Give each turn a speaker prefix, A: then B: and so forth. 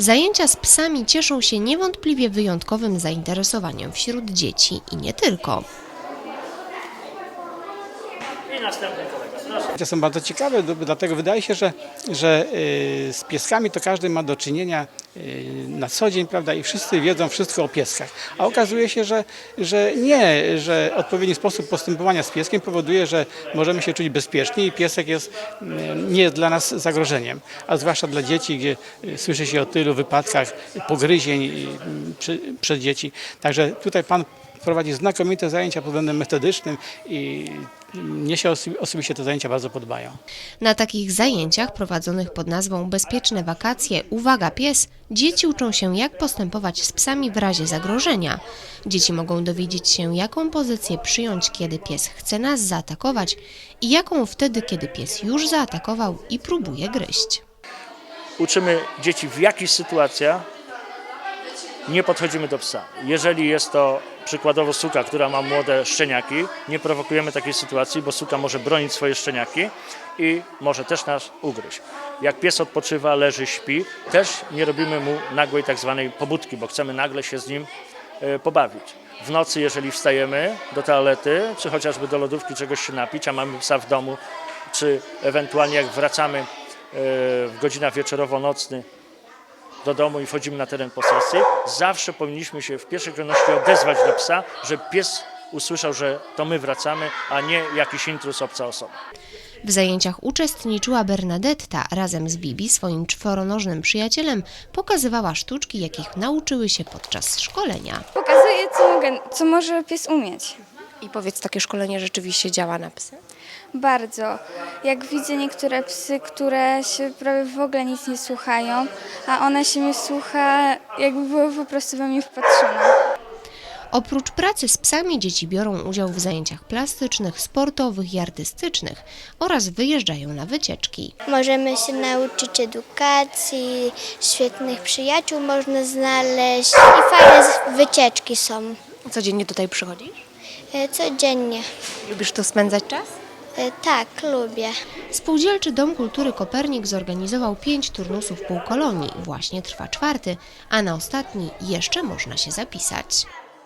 A: Zajęcia z psami cieszą się niewątpliwie wyjątkowym zainteresowaniem wśród dzieci i nie tylko.
B: Następny kolega,
C: są bardzo ciekawe, dlatego wydaje się, że, że y, z pieskami to każdy ma do czynienia y, na co dzień, prawda, i wszyscy wiedzą wszystko o pieskach. A okazuje się, że, że nie, że odpowiedni sposób postępowania z pieskiem powoduje, że możemy się czuć bezpiecznie i piesek jest, y, nie jest dla nas zagrożeniem. A zwłaszcza dla dzieci, gdzie słyszy się o tylu wypadkach pogryzień przy, dzieci. Także tutaj pan prowadzi znakomite zajęcia pod względem metodycznym i mnie się oso- osobiście te zajęcia bardzo podobają.
A: Na takich zajęciach prowadzonych pod nazwą Bezpieczne wakacje Uwaga pies, dzieci uczą się jak postępować z psami w razie zagrożenia. Dzieci mogą dowiedzieć się jaką pozycję przyjąć, kiedy pies chce nas zaatakować i jaką wtedy, kiedy pies już zaatakował i próbuje gryźć.
B: Uczymy dzieci w jakich sytuacjach nie podchodzimy do psa. Jeżeli jest to przykładowo suka, która ma młode szczeniaki, nie prowokujemy takiej sytuacji, bo suka może bronić swoje szczeniaki i może też nas ugryźć. Jak pies odpoczywa, leży, śpi, też nie robimy mu nagłej tak zwanej pobudki, bo chcemy nagle się z nim e, pobawić. W nocy, jeżeli wstajemy do toalety, czy chociażby do lodówki czegoś się napić, a mamy psa w domu, czy ewentualnie jak wracamy e, w godzinach wieczorowo-nocnych do domu i wchodzimy na teren posesji, zawsze powinniśmy się w pierwszej kolejności odezwać do psa, żeby pies usłyszał, że to my wracamy, a nie jakiś intruz obca osoba.
A: W zajęciach uczestniczyła Bernadetta razem z Bibi, swoim czworonożnym przyjacielem, pokazywała sztuczki, jakich nauczyły się podczas szkolenia.
D: Pokazuje, co, mogę, co może pies umieć.
A: I powiedz, takie szkolenie rzeczywiście działa na psy?
D: Bardzo. Jak widzę niektóre psy, które się prawie w ogóle nic nie słuchają, a ona się mnie słucha, jakby była po prostu we mnie wpatrzona.
A: Oprócz pracy z psami dzieci biorą udział w zajęciach plastycznych, sportowych i artystycznych oraz wyjeżdżają na wycieczki.
E: Możemy się nauczyć edukacji, świetnych przyjaciół można znaleźć i fajne z- wycieczki są
A: Codziennie tutaj przychodzisz?
E: e, codziennie.
A: Lubisz tu spędzać czas?
E: E, Tak, lubię.
A: Spółdzielczy Dom Kultury Kopernik zorganizował pięć turnusów półkolonii. Właśnie trwa czwarty, a na ostatni jeszcze można się zapisać.